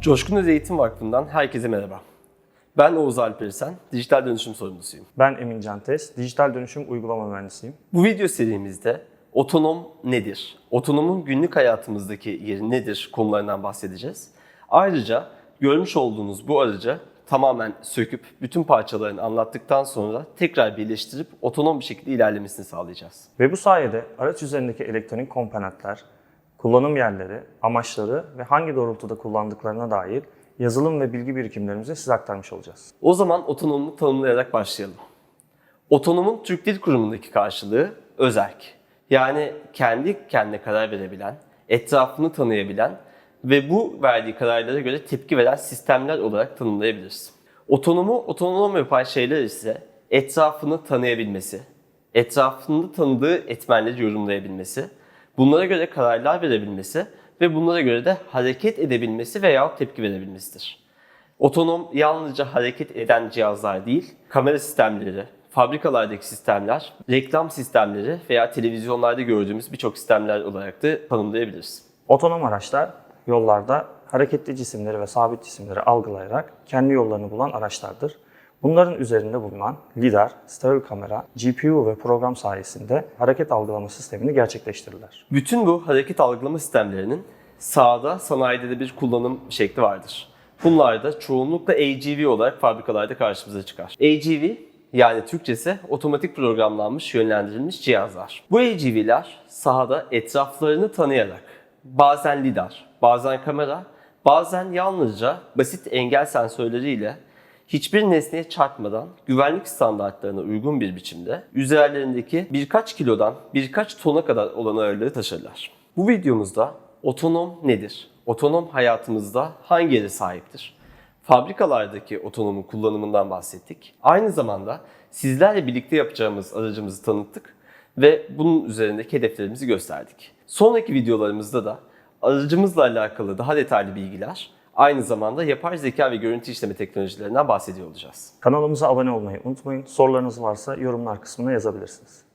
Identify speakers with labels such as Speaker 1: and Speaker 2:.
Speaker 1: Coşkun Öz Eğitim Vakfı'ndan herkese merhaba. Ben Oğuz Alperisen, dijital dönüşüm sorumlusuyum.
Speaker 2: Ben Emin Cantes, dijital dönüşüm uygulama mühendisiyim.
Speaker 1: Bu video serimizde otonom nedir? Otonomun günlük hayatımızdaki yeri nedir konularından bahsedeceğiz. Ayrıca görmüş olduğunuz bu aracı tamamen söküp bütün parçalarını anlattıktan sonra tekrar birleştirip otonom bir şekilde ilerlemesini sağlayacağız.
Speaker 2: Ve bu sayede araç üzerindeki elektronik komponentler, kullanım yerleri, amaçları ve hangi doğrultuda kullandıklarına dair yazılım ve bilgi birikimlerimizi size aktarmış olacağız.
Speaker 1: O zaman otonomu tanımlayarak başlayalım. Otonomun Türk Dil Kurumu'ndaki karşılığı özerk. Yani kendi kendine karar verebilen, etrafını tanıyabilen ve bu verdiği kararlara göre tepki veren sistemler olarak tanımlayabiliriz. Otonomu otonom yapan şeyler ise etrafını tanıyabilmesi, etrafında tanıdığı etmenleri yorumlayabilmesi, bunlara göre kararlar verebilmesi ve bunlara göre de hareket edebilmesi veya tepki verebilmesidir. Otonom yalnızca hareket eden cihazlar değil, kamera sistemleri, fabrikalardaki sistemler, reklam sistemleri veya televizyonlarda gördüğümüz birçok sistemler olarak da tanımlayabiliriz.
Speaker 2: Otonom araçlar yollarda hareketli cisimleri ve sabit cisimleri algılayarak kendi yollarını bulan araçlardır. Bunların üzerinde bulunan lidar, stereo kamera, GPU ve program sayesinde hareket algılama sistemini gerçekleştirirler.
Speaker 1: Bütün bu hareket algılama sistemlerinin sahada, sanayide de bir kullanım şekli vardır. Bunlar da çoğunlukla AGV olarak fabrikalarda karşımıza çıkar. AGV yani Türkçesi otomatik programlanmış, yönlendirilmiş cihazlar. Bu AGV'ler sahada etraflarını tanıyarak bazen lidar, bazen kamera, bazen yalnızca basit engel sensörleriyle hiçbir nesneye çarpmadan güvenlik standartlarına uygun bir biçimde üzerlerindeki birkaç kilodan birkaç tona kadar olan ağırlığı taşırlar. Bu videomuzda otonom nedir? Otonom hayatımızda hangi yere sahiptir? Fabrikalardaki otonomun kullanımından bahsettik. Aynı zamanda sizlerle birlikte yapacağımız aracımızı tanıttık ve bunun üzerindeki hedeflerimizi gösterdik. Sonraki videolarımızda da aracımızla alakalı daha detaylı bilgiler, aynı zamanda yapay zeka ve görüntü işleme teknolojilerinden bahsediyor olacağız.
Speaker 2: Kanalımıza abone olmayı unutmayın. Sorularınız varsa yorumlar kısmına yazabilirsiniz.